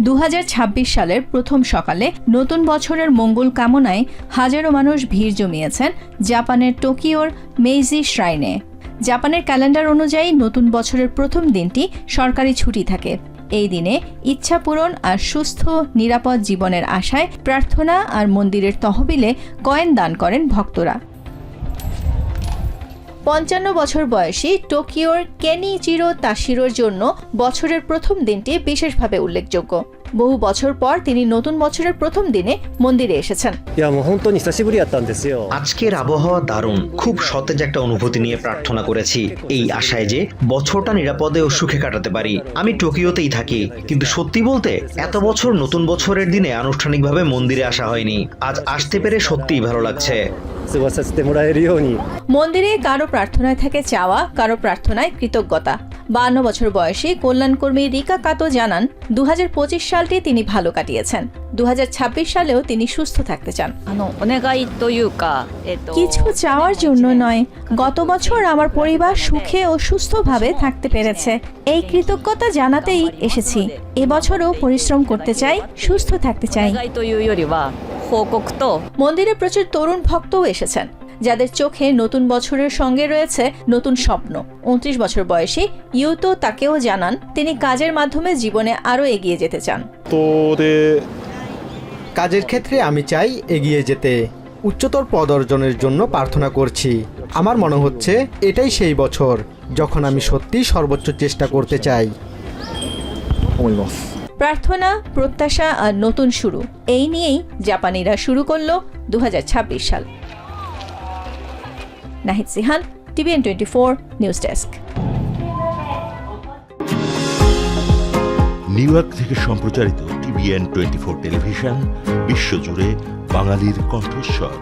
দু হাজার ছাব্বিশ সালের প্রথম সকালে নতুন বছরের মঙ্গল কামনায় হাজারো মানুষ ভিড় জমিয়েছেন জাপানের টোকিওর মেইজি শ্রাইনে। জাপানের ক্যালেন্ডার অনুযায়ী নতুন বছরের প্রথম দিনটি সরকারি ছুটি থাকে। এই দিনে ইচ্ছা পূরণ আর সুস্থ, নিরাপদ জীবনের আশায় প্রার্থনা আর মন্দিরের তহবিলে কয়েন দান করেন ভক্তরা। পঞ্চান্ন বছর বয়সী টোকিওর কেনিচিরো তাশিরোর জন্য বছরের প্রথম দিনটি বিশেষভাবে উল্লেখযোগ্য। বহু বছর পর তিনি নতুন বছরের প্রথম দিনে মন্দিরে এসেছেন। আজকের আবহাওয়া দারুণ। খুব সতেজ একটা অনুভূতি নিয়ে প্রার্থনা করেছি। এই আশায় যে বছরটা নিরাপদে ও সুখে কাটাতে পারি। আমি টোকিওতেই থাকি। কিন্তু সত্যি বলতে এত বছর নতুন বছরের দিনে আনুষ্ঠানিকভাবে মন্দিরে আসা হয়নি। আজ আসতে পেরে সত্যিই ভালো লাগছে। সেবা সাজতে মোড়া মন্দিরে কারও প্রার্থনায় থাকে চাওয়া কারও প্রার্থনায় কৃতজ্ঞতা। বান্ন বছর বয়সে কল্যাণকর্মী রিকা কাতো জানান দু হাজার সালটি তিনি ভালো কাটিয়েছেন। দু সালেও তিনি সুস্থ থাকতে চান। কিছু চাওয়ার জন্য নয় গত বছর আমার পরিবার সুখে ও সুস্থভাবে থাকতে পেরেছে। এই কৃতজ্ঞতা জানাতেই এসেছি। এবছরও পরিশ্রম করতে চাই সুস্থ থাকতে চাই। ফোকোক্ত। মন্দিরে প্রচুর তরুণ ভক্তও এসেছেন যাদের চোখে নতুন বছরের সঙ্গে রয়েছে নতুন স্বপ্ন। উনত্রিশ বছর বয়সী ইউতো তাকেও জানান তিনি কাজের মাধ্যমে জীবনে আরও এগিয়ে যেতে চান। কাজের ক্ষেত্রে আমি চাই এগিয়ে যেতে উচ্চতর পদ অর্জনের জন্য প্রার্থনা করছি। আমার মনে হচ্ছে এটাই সেই বছর যখন আমি সত্যি সর্বোচ্চ চেষ্টা করতে চাই। প্রার্থনা, প্রত্যাশা আর নতুন শুরু। এই নিয়েই জাপানিরা শুরু করল দু সাল। Nahid Sihan, TVN twenty four, news desk. New York থেকে সম্প্রচারিত টিভিএন টোয়েন্টি ফোর টেলিভিশন, বিশ্বজুড়ে বাঙালির কণ্ঠস্বর।